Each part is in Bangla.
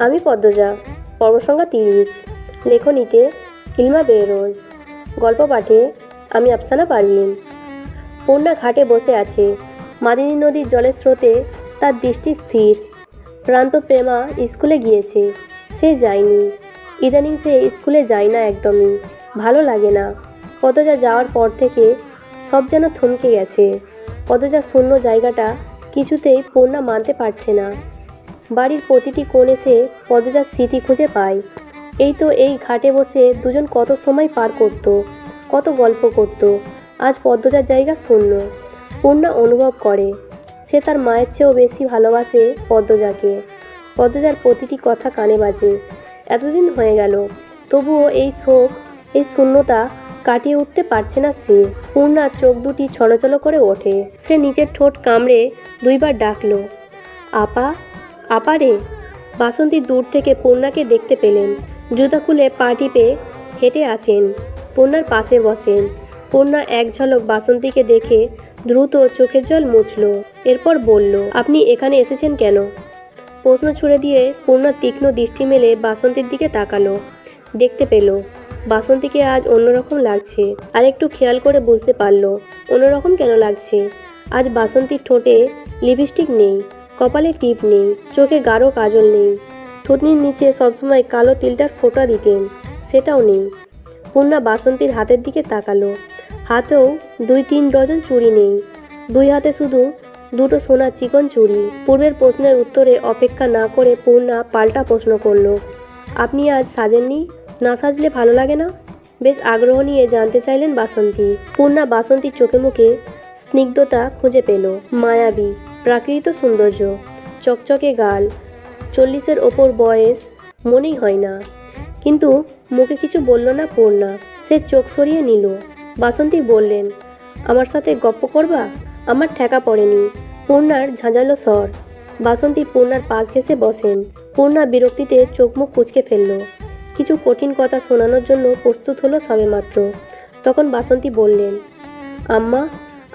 আমি পদ্মজা পর্ব সংখ্যা তিরিশ, লেখনীতে ইলমা বেরোজ, গল্প পাঠে আমি আফসানা পারভিন। পূর্ণা ঘাটে বসে আছে, মাদিনী নদীর জলের স্রোতে তার দৃষ্টি স্থির। প্রান্ত প্রেমা স্কুলে গিয়েছে, সে যায়নি। ইদানিং সে স্কুলে যায় না একদমই, ভালো লাগে না। পদজা যাওয়ার পর থেকে সব যেন থমকে গেছে। পদজা শূন্য জায়গাটা কিছুতেই পূর্ণা মানতে পারছে না। বাড়ির প্রতিটি কোণে সে পদজার স্মৃতি খুঁজে পায়। এই তো এই ঘাটে বসে দুজন কত সময় পার করত, কত গল্প করত, আজ পদ্মজার জায়গা শূন্য। পূর্ণা অনুভব করে, সে তার মায়ের চেয়েও বেশি ভালোবাসে পদ্মজাকে পদ্মজার প্রতিটি কথা কানে বাজে, এতদিন হয়ে গেল, তবুও এই শোক, এই শূন্যতা কাটিয়ে উঠতে পারছে না সে। পূর্ণার চোখ দুটি ছলছল করে ওঠে। সে নিজের ঠোঁট কামড়ে দুইবার ডাকলো, আপা আপা রে বাসন্তী দূর থেকে পূর্ণাকে দেখতে পেলেন। জুতা খুলে পা টিপে হেঁটে আসেন। পূর্ণার পাশে বসেন। পূর্ণা এক ঝলক বাসন্তীকে দেখে দ্রুত চোখের জল মুছল। এরপর বলল, আপনি এখানে এসেছেন কেন? প্রশ্ন ছুড়ে দিয়ে পূর্ণা তীক্ষ্ণ দৃষ্টি মেলে বাসন্তীর দিকে তাকালো। দেখতে পেল, বাসন্তীকে আজ অন্যরকম লাগছে। আর একটু খেয়াল করে বুঝতে পারল, অন্যরকম কেন লাগছে? আজ বাসন্তীর ঠোঁটে লিপস্টিক নেই। কপালে টিপ নেই, চোখে গাঢ় কাজল নেই। থুতনির নিচে সবসময় কালো তিলটার ফোঁটা দিতেন, সেটাও নেই। পূর্ণা বাসন্তীর হাতের দিকে তাকালো। হাতেও দুই তিন ডজন চুড়ি নেই। দুই হাতে শুধু দুটো সোনার চিকন চুড়ি। পূর্বের প্রশ্নের উত্তরে অপেক্ষা না করে পূর্ণা পাল্টা প্রশ্ন করল, আপনি আজ সাজেননি? না সাজলে ভালো লাগে না? বেশ আগ্রহ নিয়ে জানতে চাইলেন বাসন্তী। পূর্ণা বাসন্তীর চোখে মুখে স্নিগ্ধতা খুঁজে পেল, মায়াবী। প্রাকৃত সৌন্দর্য, চকচকে গাল, চল্লিশের ওপর বয়স, মনেই হয় না। কিন্তু মুখে কিছু বলল না পূর্ণা, সে চোখ সরিয়ে নিল। বাসন্তী বললেন, আমার সাথে গপ্প করবা? আমার ঠেকা পড়েনি। পূর্ণার ঝাঁঝালো স্বর। বাসন্তী পূর্ণার পাশ ঘেসে বসেন। পূর্ণা বিরক্তিতে চোখ মুখ কুচকে ফেলল। কিছু কঠিন কথা শোনানোর জন্য প্রস্তুত হলো সবেমাত্র। তখন বাসন্তী বললেন, আম্মা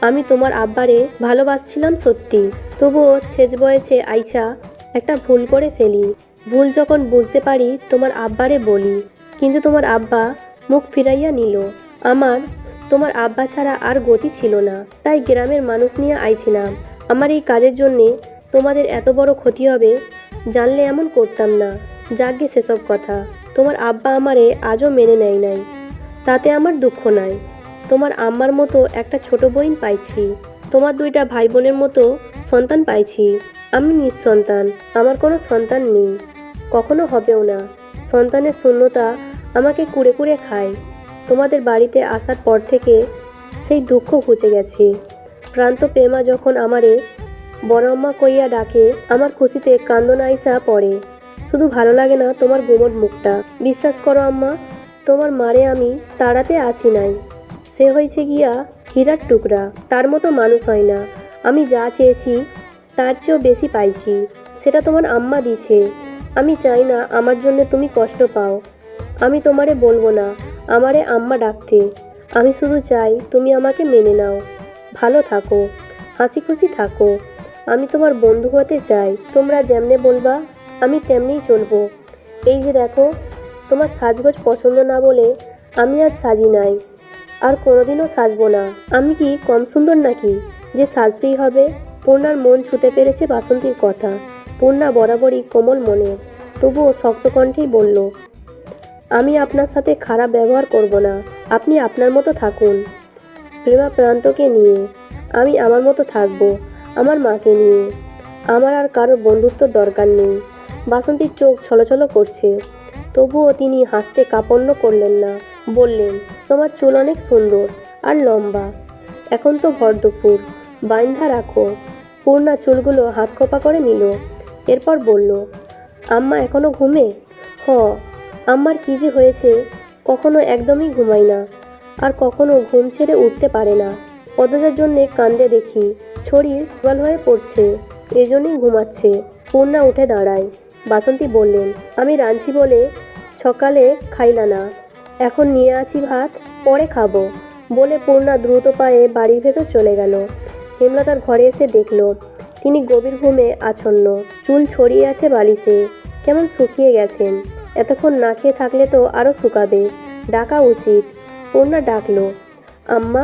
আমি তোমার আব্বারে ভালোবাসছিলাম সত্যি। তবুও শেষ বয়সে আইছা, একটা ভুল করে ফেলি। ভুল যখন বুঝতে পারি, তোমার আব্বারে বলি। কিন্তু তোমার আব্বা মুখ ফিরাইয়া নিল। আমার, তোমার আব্বা ছাড়া আর গতি ছিল না। তাই গ্রামের মানুষ নিয়ে আইছিলাম। আমার এই কাজের জন্যে তোমাদের এত বড় ক্ষতি হবে, জানলে এমন করতাম না। যাগে সেসব কথা। তোমার আব্বা আমারে আজও মেনে নেয় নাই। তাতে আমার দুঃখ নাই। তোমার আম্মার মতো একটা ছোট বোন পাইছি। তোমার দুইটা ভাই বোনের মতো সন্তান পাইছি। আমি নিঃসন্তান আমার কোনো সন্তান নেই। কখনো হবেও না। সন্তানের শূন্যতা আমাকে কুড়ে কুড়ে খায়। তোমাদের বাড়িতে আসার পর থেকে সেই দুঃখ ঘুচে গেছে। প্রান্ত প্রেমা যখন আমারে বড় আম্মা কইয়া ডাকে, আমার খুশিতে কান্দন আইসা পড়ে। শুধু ভালো লাগে না তোমার গোমট মুখটা। বিশ্বাস করো আম্মা, তোমার মারে আমি তাড়াতে আছি নাই। সে হয়েছে গিয়া হীরার টুকরা। তার মতো মানুষ হয় না। আমি যা চেয়েছি, তার চেয়েও বেশি পাইছি। সেটা তোমার আম্মা দিছে আমি চাই না আমার জন্য তুমি কষ্ট পাও। আমি তোমারে বলব না, আমারে আম্মা ডাকতে। আমি শুধু চাই তুমি আমাকে মেনে নাও। ভালো থাকো, হাসি খুশি থাকো। আমি তোমার বন্ধু হতে চাই। তোমরা যেমনে বলবা, আমি তেমনিই চলবো। এই যে দেখো, তোমার সাজগোজ পছন্দ না বলে আমি আর সাজি নাই। আর কোনোদিনও সাজবো না। আমি কি কম সুন্দর নাকি? যে সাজতেই হবে। পূর্ণার মন ছুতে পেরেছে বাসন্তীর কথা। পূর্ণা বরাবরই কোমল মনের তবুও শক্ত কণ্ঠেই বলল, আমি আপনার সাথে খারাপ ব্যবহার করব না। আপনি আপনার মতো থাকুন। প্রেমা প্রান্তকে নিয়ে, আমি আমার মতো থাকব, আমার মাকে নিয়ে। আমার আর কারোর বন্ধুত্ব দরকার নেই। বাসন্তীর চোখ ছলছল করছে। তবুও তিনি হাসতে কাপন্ন করলেন না। বললেন, তোমার চুল অনেক সুন্দর আর লম্বা। এখন তো ভর দুপুর। বাইন্ধা রাখো। পূর্ণা চুলগুলো হাত খোপা করে নিল। এরপর বলল, আম্মা এখনও ঘুমে? হ। আম্মার কী যে হয়েছে, কখনো একদমই ঘুমায় না। আর কখনো ঘুম ছেড়ে উঠতে পারে না। পদজার জন্যে কান্দে দেখি শরীর দুর্বল হয়ে পড়ছে। এজন্যই ঘুমাচ্ছে। পূর্ণা উঠে দাঁড়ায়। বাসন্তী বললেন, আমি রাঁধছি বলে সকালে খাইলা না। এখন নিয়ে আছি ভাত, পরে খাব। বলে পূর্ণা দ্রুত পায়ে বাড়ির ভেতর চলে গেল। হেমলতার ঘরে এসে দেখল, তিনি গভীর ঘুমে আছন্ন চুল ছড়িয়ে আছে বালিশে। কেমন শুকিয়ে গেছেন। এতক্ষণ না খেয়ে থাকলে তো আরও শুকাবে। ডাকা উচিত। পূর্ণা ডাকলো, আম্মা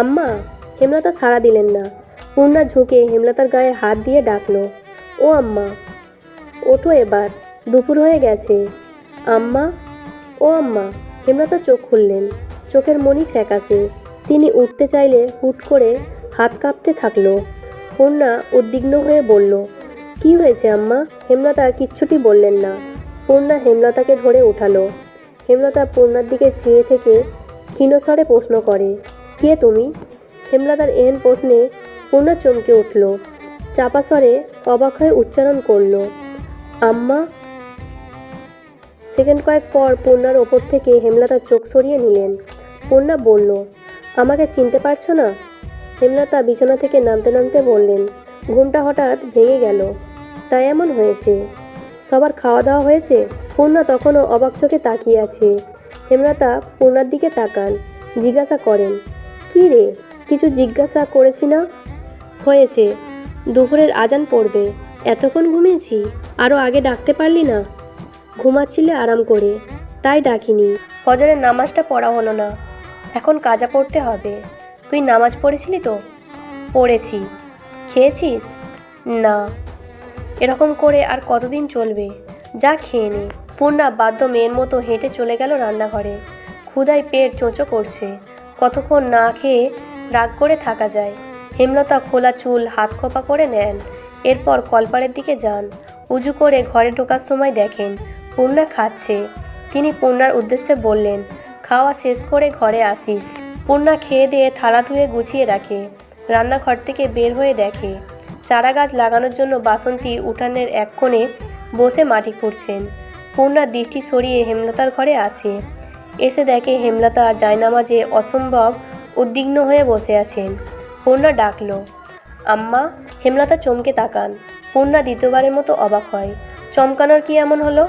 আম্মা। হেমলতা সাড়া দিলেন না। পূর্ণা ঝুঁকে হেমলতার গায়ে হাত দিয়ে ডাকলো, ও আম্মা ওঠো এবার, দুপুর হয়ে গেছে। আম্মা ও আম্মা, হেমলতা চোখ খুললেন, চোখের মনি ফ্যাকাশে তিনি উঠতে চাইলে হুট করে হাত কাঁপতে থাকল। পূর্ণা উদ্বিগ্ন হয়ে বলল, কি হয়েছে আম্মা? হেমলতা কিচ্ছুটি বললেন না। পূর্ণা হেমলতাকে ধরে উঠালো। হেমলতা পূর্ণার দিকে চেয়ে থেকে ক্ষীণস্বরে প্রশ্ন করে, কে তুমি? হেমলতার এহেন প্রশ্নে পূর্ণা চমকে উঠল, চাপা স্বরে অবাক হয়ে উচ্চারণ করল আম্মা। সেকেন্ড কয়েক পর পূর্ণার ওপর থেকে হেমলতা চোখ সরিয়ে নিলেন। পূর্ণা বলল, আমাকে চিনতে পারছ না? হেমলতা বিছানা থেকে নামতে নামতে বললেন, ঘুমটা হঠাৎ ভেঙে গেল। তাই এমন হয়েছে। সবার খাওয়া দাওয়া হয়েছে? পূর্ণা তখনও অবাক চোখে তাকিয়ে আছে। হেমলতা পূর্ণার দিকে তাকান, জিজ্ঞাসা করেন, কি রে, কিছু জিজ্ঞাসা করেছি না? হয়েছে। দুপুরের আজান পড়বে। এতক্ষণ ঘুমিয়েছি? আরও আগে ডাকতে পারলি না? ঘুমাচ্ছিলে আরাম করে। তাই ডাকিনি। ফজরের নামাজটা পড়া হলো না। এখন কাজা পড়তে হবে। তুই নামাজ পড়েছিলি তো? পড়েছি। খেয়েছিস? না। এরকম করে আর কতদিন চলবে? যা খেয়ে নে। পূর্ণা বাধ্য মেয়ের মতো হেঁটে চলে গেল রান্নাঘরে। ক্ষুদায় পেট চোঁচো করছে। কতক্ষণ না খেয়ে রাগ করে থাকা যায়। হেমলতা খোলা চুল হাত খোপা করে নেন। এরপর কলপাড়ের দিকে যান। উজু করে ঘরে ঢোকার সময় দেখেন পূর্ণা খাচ্ছে। তিনি পূর্ণার উদ্দেশ্যে বললেন, খাওয়া শেষ করে ঘরে আসিস। পূর্ণা খেয়ে দিয়ে থালা ধুয়ে গুছিয়ে রাখে। রান্নাঘর থেকে বের হয়ে দেখে, চারা গাছ লাগানোর জন্য বাসন্তী উঠানের এক কোণে বসে মাটি খুঁড়ছেন। পূর্ণার দৃষ্টি সরিয়ে হেমলতার ঘরে আসে এসে দেখে হেমলতা জায়নামাজে অসম্ভব উদ্বিগ্ন হয়ে বসে আছেন। পূর্ণা ডাকলো, আম্মা, হেমলতা চমকে তাকান। পূর্ণা দ্বিতীয়বারের মতো অবাক হয়। চমকানোর কি এমন হলো?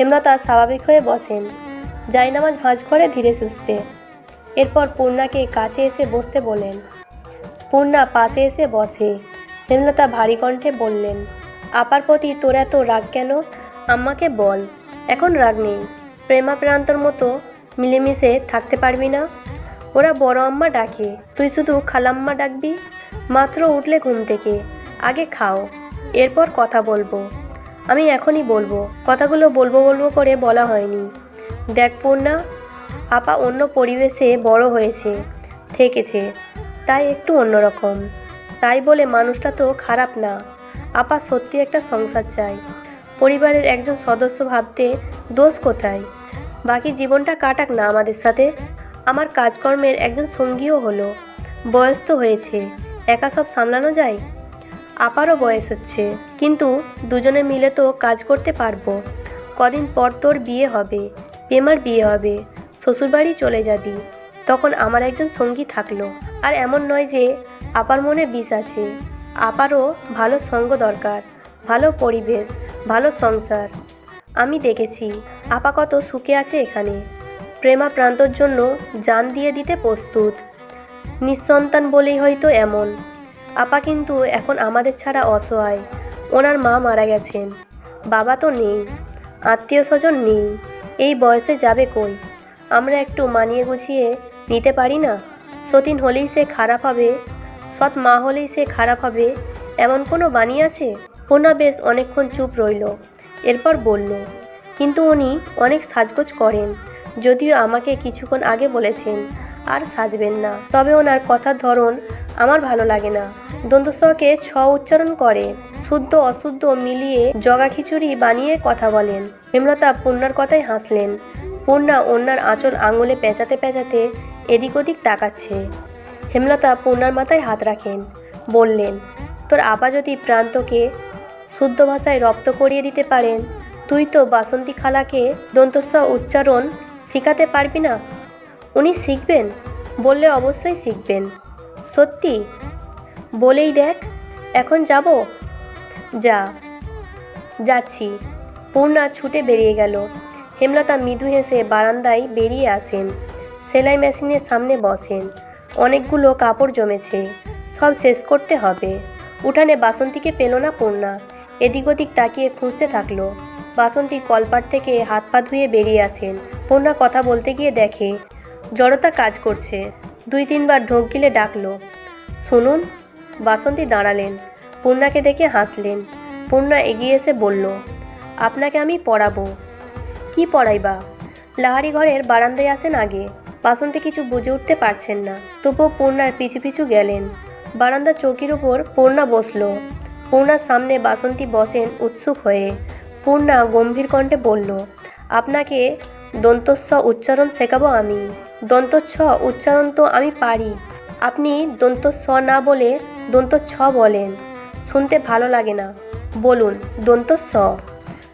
হেমলতা স্বাভাবিক হয়ে বসেন। জায়নামাজ ভাঁজ করে ধীরে সুস্থে। এরপর পূর্ণাকে কাছে এসে বসতে বলেন। পূর্ণা পাশে এসে বসে। হেমলতা ভারী কণ্ঠে বললেন, আপার প্রতি তোর এত রাগ কেন? আম্মাকে বল। এখন রাগ নেই। প্রেমাপ্রান্তর মতো মিলেমিশে থাকতে পারবি না। ওরা বড় আম্মা ডাকে। তুই শুধু খালাম্মা ডাকবি? মাত্র উঠলে ঘুম থেকে। আগে খাও। এরপর কথা বলব। আমি এখনই বলব। কথাগুলো বলব বলব করে বলা হয়নি। দেখ পূর্ণা, আপা অন্য পরিবেশে বড় হয়েছে, থেকেছে। তাই একটু অন্যরকম। তাই বলে মানুষটা তো খারাপ না। আপা সত্যি একটা সংসার চাই পরিবারের একজন সদস্য ভাবতে দোষ কোথায়? বাকি জীবনটা কাটাক না আমাদের সাথে। আমার কাজকর্মের একজন সঙ্গীও হলো। বয়স তো হয়েছে। একা সব সামলানো যায়? আপারও বয়স হচ্ছে। কিন্তু দুজনে মিলে তো কাজ করতে পারব। কদিন পর তোর বিয়ে হবে। পেমার বিয়ে হবে। শ্বশুরবাড়ি চলে যাবি। তখন আমার একজন সঙ্গী থাকল। আর এমন নয় যে আপার মনে বিষ আছে। আপারও ভালো সঙ্গ দরকার। ভালো পরিবেশ, ভালো সংসার। আমি দেখেছি আপা কত সুখে আছে এখানে। প্রেমা প্রান্তর জন্য জান দিয়ে দিতে প্রস্তুত। নিঃসন্তান বলেই হয়তো এমন। আপা কিন্তু এখন আমাদের ছাড়া অসহায়। ওনার মা মারা গেছেন। বাবা তো নেই। আত্মীয় স্বজন নেই। এই বয়সে যাবে কই? আমরা একটু মানিয়ে গুছিয়ে নিতে পারি না? সতীন হলেই সে খারাপ হবে, সৎ মা হলেই সে খারাপ হবে, এমন কোনো বাণী আছে? ওনা বেশ অনেকক্ষণ চুপ রইল, এরপর বলল, কিন্তু উনি অনেক সাজগোজ করেন। যদিও আমাকে কিছুক্ষণ আগে বলেছেন, আর সাজবেন না। তবে ওনার কথার ধরন আমার ভালো লাগে না। দন্তস্বকে ছ উচ্চারণ করে, শুদ্ধ অশুদ্ধ মিলিয়ে জগা খিচুড়ি বানিয়ে কথা বলেন। হেমলতা পূর্ণার কথায় হাসলেন। পূর্ণা অন্যার আঁচল আঙুলে পেঁচাতে পেঁচাতে এদিক ওদিক তাকাচ্ছে। হেমলতা পূর্ণার মাথায় হাত রাখেন, বললেন, তোর আপা যদি প্রান্তকে শুদ্ধ ভাষায় রপ্ত করিয়ে দিতে পারেন, তুই তো বাসন্তী খালাকে দন্তস্ব উচ্চারণ শেখাতে পারবি না। উনি শিখবেন? বললে অবশ্যই শিখবেন। সত্যি? বলেই দেখ, এখন যাব। যা। যাচ্ছি। পূর্ণা ছুটে বেরিয়ে গেল। হেমলতা মৃদু হেসে বারান্দায় বেরিয়ে আসেন। সেলাই মেশিনের সামনে বসেন। অনেকগুলো কাপড় জমেছে। সব শেষ করতে হবে। উঠানে বাসন্তীকে পেল না পূর্ণা। এদিক ওদিক তাকিয়ে খুঁজতে থাকল। বাসন্তী কলপাট থেকে হাত পা ধুয়ে বেরিয়ে আসেন। পূর্ণা কথা বলতে গিয়ে দেখে, জড়তা কাজ করছে। দুই তিনবার ঢোক গিলে ডাকলো। শুনুন। বাসন্তী দাঁড়ালেন। পূর্ণাকে দেখে হাসলেন। পূর্ণা এগিয়ে এসে বলল, আপনাকে আমি পড়াবো। কি পড়াইবা? লাহারি ঘরের বারান্দায় আসেন আগে। বাসন্তী কিছু বুঝে উঠতে পারছেন না তবুও পূর্ণার পিছু পিছু গেলেন। বারান্দার চৌকির উপর পূর্ণা বসল। পূর্ণার সামনে বাসন্তী বসেন উৎসুক হয়ে। পূর্ণা গম্ভীর কণ্ঠে বলল, আপনাকে দন্তস্ব উচ্চারণ শেখাবো আমি। দন্তচ্ছ উচ্চারণ তো আমি পারি। আপনি দন্তস্ব না বলে দন্তচ্ছ বলেন। শুনতে ভালো লাগে না। বলুন, দন্তস্ব।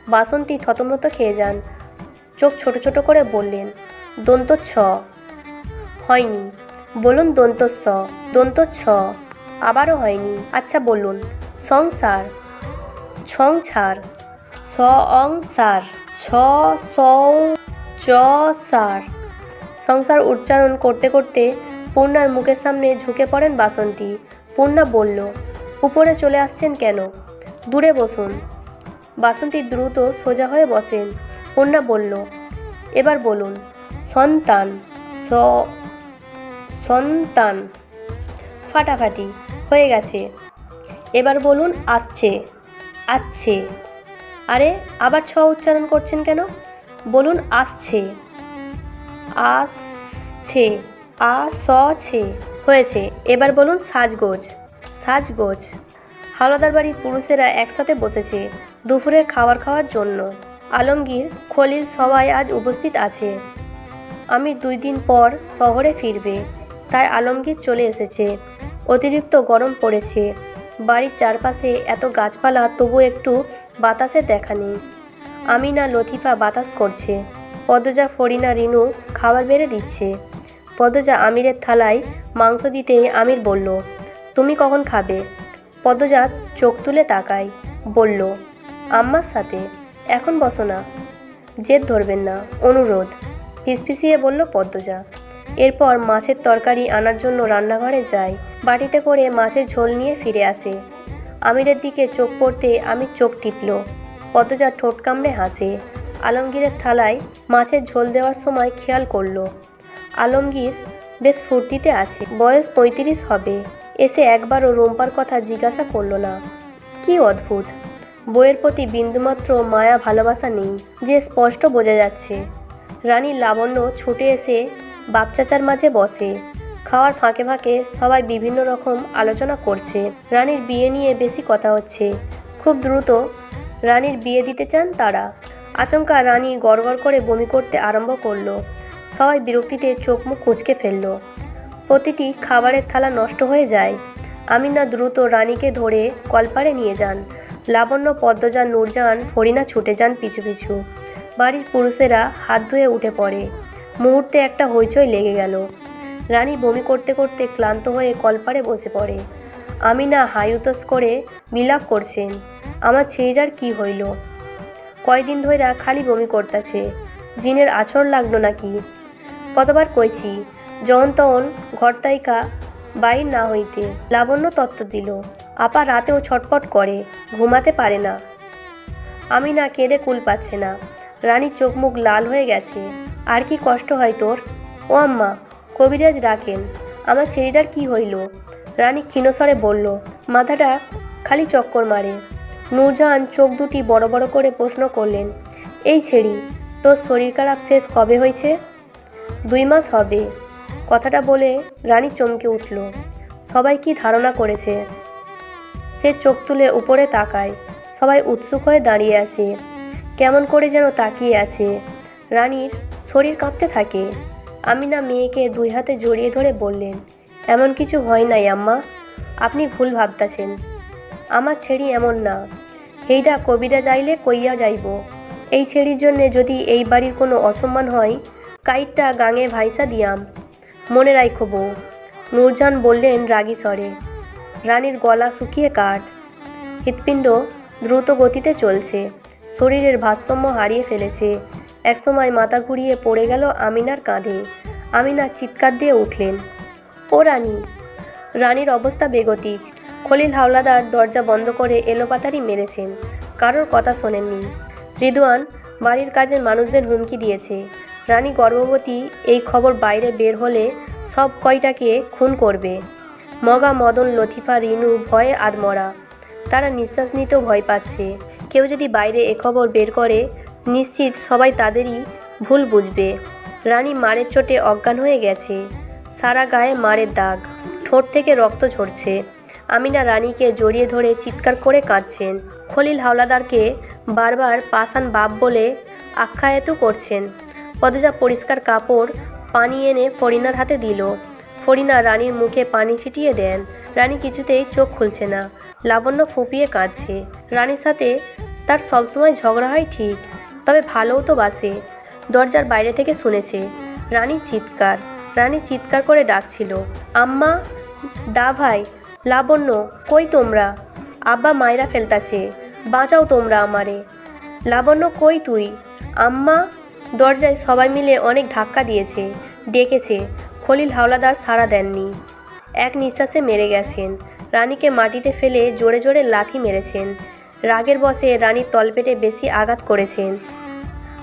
বাসন্তী থতমত খেয়ে যান। চোখ ছোট ছোট করে বললেন দন্তচ্ছ হয়নি। বলুন, দন্তস্ব। দন্তচ্ছ আবারও হয়নি। আচ্ছা বলুন, সংসার। সংসার। স অং সার ছ সং সার সংসার উচ্চারণ করতে করতে পূর্ণার মুখের সামনে ঝুঁকে পড়েন বাসন্তী। পূর্ণা বলল, উপরে চলে আসছেন কেন? দূরে বসুন। বাসন্তী দ্রুত সোজা হয়ে বসেন। পূর্ণা বলল, এবার বলুন, সন্তান, স, সন্তান, ফাটাফাটি হয়ে গেছে। এবার বলুন, আসছে আসছে। আরে, আবার ছ উচ্চারণ করছেন কেন? বলুন আসছে। আসছে আ স ছে হয়েছে। এবার বলুন সাজগোজ সাজগোজ। হাওলাদার বাড়ির পুরুষেরা একসাথে বসেছে দুপুরের খাবার খাওয়ার জন্য। আলমগীর, খলিল সবাই আজ উপস্থিত আছে। আমি দুই দিন পর শহরে ফিরবে, তাই আলমগীর চলে এসেছে। অতিরিক্ত গরম পড়েছে। বাড়ির চারপাশে এত গাছপালা, তবু একটু বাতাসে দেখা নেই। আমিনা, লতিফা বাতাস করছে। পদ্মজা, ফরিনা, রিনু খাবার বেড়ে দিচ্ছে। পদজা আমিরের থালায় মাংস দিতেই আমির বলল, তুমি কখন খাবে? পদ্মজা চোখ তুলে তাকায়, বলল, আম্মার সাথে, এখন বসো না। জেদ ধরবেন না, অনুরোধ। ফিসফিসিয়ে বলল পদ্মজা। এরপর মাছের তরকারি আনার জন্য রান্নাঘরে যায়, বাটিতে করে মাছের ঝোল নিয়ে ফিরে আসে। আমিরের দিকে চোখ পড়তে আমির চোখ টিপল পদ্মজা ঠোঁট কামড়ে হাসে। আলমগীরের থালায় মাছের ঝোল দেওয়ার সময় খেয়াল করল। আলমগীর বেশ ফুর্তিতে আছে, বয়স পঁয়ত্রিশ হবে। এসে একবারও রোম্পার কথা জিজ্ঞাসা করল না। কি অদ্ভুত! বইয়ের প্রতি বিন্দুমাত্র মায়া ভালোবাসা নেই, যে স্পষ্ট বোঝা যাচ্ছে। রানী লাবণ্য ছুটে এসে বাচ্চাচার মাঝে বসে। খাওয়ার ফাঁকে ফাঁকে সবাই বিভিন্ন রকম আলোচনা করছে। রানীর বিয়ে নিয়ে বেশি কথা হচ্ছে। খুব দ্রুত রানীর বিয়ে দিতে চান তারা। আচমকা রানী গড়গড় করে বমি করতে আরম্ভ করল। সবাই বিরক্তিতে চোখ মুখ কুঁচকে ফেলল। প্রতিটি খাবারের থালা নষ্ট হয়ে যায়। আমিনা দ্রুত রানীকে ধরে কলপারে নিয়ে যান। লাবণ্য, পদ্মজা, নূরজান, হরিণা ছুটে যান পিছু পিছু। বাড়ির পুরুষেরা হাত ধুয়ে উঠে পড়ে। মুহূর্তে একটা হইচই লেগে গেল। রানী বমি করতে করতে ক্লান্ত হয়ে কলপারে বসে পড়ে। আমিনা হায়ুতস করে বিলাপ করছেন। আমার ছেলেটার কি হইল? কয়দিন ধইরা খালি বমি করতেছে। জিনের আছর লাগল নাকি? কতবার কইছি যখন তখন ঘরতাইকা বাইর না হইতে লাবণ্য তত্ত্ব দিল। আপা রাতেও ছটপট করে, ঘুমাতে পারে না। আমি না কেঁদে কুল পাচ্ছে না। রানীর চোখ মুখ লাল হয়ে গেছে। আর কি কষ্ট হয় তোর? ও আম্মা, কবিরাজ রাখেন আমার ছেলেটার কি হইল? রানী ক্ষীণস্বরে বলল, মাথাটা খালি চক্কর মারে। নূরজাহান চোখ দুটি বড় বড় করে প্রশ্ন করলেন, এই ছেড়ি, তোর শরীর খারাপ শেষ কবে হয়েছে? দুই মাস হবে। কথাটা বলে রানী চমকে উঠল। সবাই কি ধারণা করেছে? সে চোখ তুলে উপরে তাকায়। সবাই উৎসুক হয়ে দাঁড়িয়ে আছে। কেমন করে যেন তাকিয়ে আছে। রানীর শরীর কাঁপতে থাকে। আমিনা মেয়েকে দুই হাতে জড়িয়ে ধরে বললেন, এমন কিছু হয় নাই আম্মা। আপনি ভুল ভাবতাছেন। আমার ছেড়ি এমন না। এইটা কবিরা যাইলে কইয়া যাইব। এই ছেড়ির জন্যে যদি এই বাড়ির কোনো অসম্মান হয়, কাইটটা গাঙে ভাইসা দিয়াম। মনে রাখো বউ, নূরজান বললেন রাগী স্বরে, রানীর গলা শুকিয়ে কাঠ। হৃৎপিণ্ড দ্রুত গতিতে চলছে, শরীরের ভারসাম্য হারিয়ে ফেলেছে। একসময় মাথা ঘুরিয়ে পড়ে গেল আমিনার কাঁধে। আমিনা চিৎকার দিয়ে উঠলেন, ও রানী, রানীর অবস্থা বেগতিক। খলিল হাওলাদার দরজা বন্ধ করে এলোপাতারি মেরেছেন। কারোর কথা শোনেননি। রিদওয়ান বাড়ির কাজের মানুষদের হুমকি দিয়েছে। রানী গর্ভবতী এই খবর বাইরে বের হলে সব কয়টাকে খুন করবে। মগা মদন, লতিফা, রিনু ভয়ে আদমরা তারা নিঃশ্বাস নিতেও ভয় পাচ্ছে। কেউ যদি বাইরে এ খবর বের করে, নিশ্চিত সবাই তাদেরই ভুল বুঝবে। রানী মারের চোটে অজ্ঞান হয়ে গেছে। সারা গায়ে মারের দাগ। ঠোঁট থেকে রক্ত ঝরছে। আমিনা রানীকে জড়িয়ে ধরে চিৎকার করে কাঁদছেন। খলিল হাওলাদারকে বারবার পাষাণ বাপ বলে আখ্যায়িত করছেন। পদজা পরিষ্কার কাপড় পানি এনে ফরিনার হাতে দিল। ফরিনা রানীর মুখে পানি ছিটিয়ে দেন। রানী কিছুতেই চোখ খুলছে না। লাবণ্য ফুপিয়ে কাঁদছে। রানীর সাথে তার সবসময় ঝগড়া হয় ঠিক, তবে ভালোও তো বাসে। দরজার বাইরে থেকে শুনেছে, রানীর চিৎকার। রানী চিৎকার করে ডাকছিল, আম্মা, দা ভাই লাবণ্য, কই তোমরা? আব্বা মায়রা ফেলতাছে, বাঁচাও তোমরা আমারে। লাবণ্য, কই তুই? আম্মা দরজায় সবাই মিলে অনেক ধাক্কা দিয়েছে, ডেকেছে। খলিল হাওলাদার সাড়া দেননি। এক নিঃশ্বাসে মেরে গেছেন। রানীকে মাটিতে ফেলে জোরে জোরে লাথি মেরেছেন। রাগের বসে রানীর তলপেটে বেশি আঘাত করেছেন।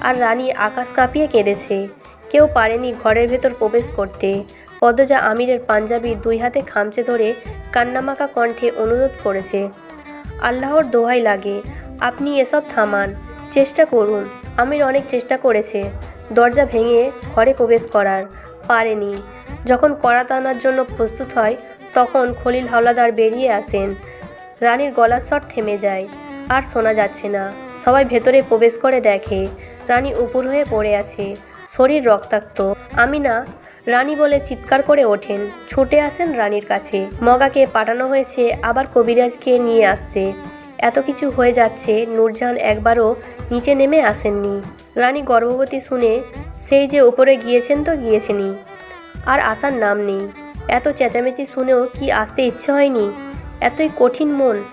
আর রানী আকাশ কাঁপিয়ে কেঁদেছে। কেউ পারেনি ঘরের ভেতর প্রবেশ করতে। পদ্মজা আমিরের পাঞ্জাবির দুই হাতে খামচে ধরে কান্নামাকা কণ্ঠে অনুরোধ করেছে, আল্লাহর দোহাই লাগে, আপনি এসব থামান, চেষ্টা করুন, আমির অনেক চেষ্টা করেছে, দরজা ভেঙে ঘরে প্রবেশ করার, পারেনি, যখন কড়া টানার জন্য প্রস্তুত হয়, তখন খলিল হাওলাদার বেরিয়ে আসেন, রানীর গলার স্বর থেমে যায়, আর শোনা যাচ্ছে না, সবাই ভেতরে প্রবেশ করে দেখে, রানী উপর হয়ে পড়ে আছে, শরীর রক্তাক্ত, আমিনা রানী বলে চিৎকার করে ওঠেন। ছুটে আসেন রানীর কাছে। মগাকে পাঠানো হয়েছে, আবার কবিরাজকে নিয়ে আসতে। এত কিছু হয়ে যাচ্ছে নূরজাহান একবারও নিচে নেমে আসেননি। রানী গর্ভবতী শুনে, সেই যে উপরে গিয়েছেন তো, গিয়েছেনই। আর আসার নাম নেই। এত চেঁচামেচি শুনেও কি আসতে ইচ্ছে হয়নি? এতই কঠিন মন।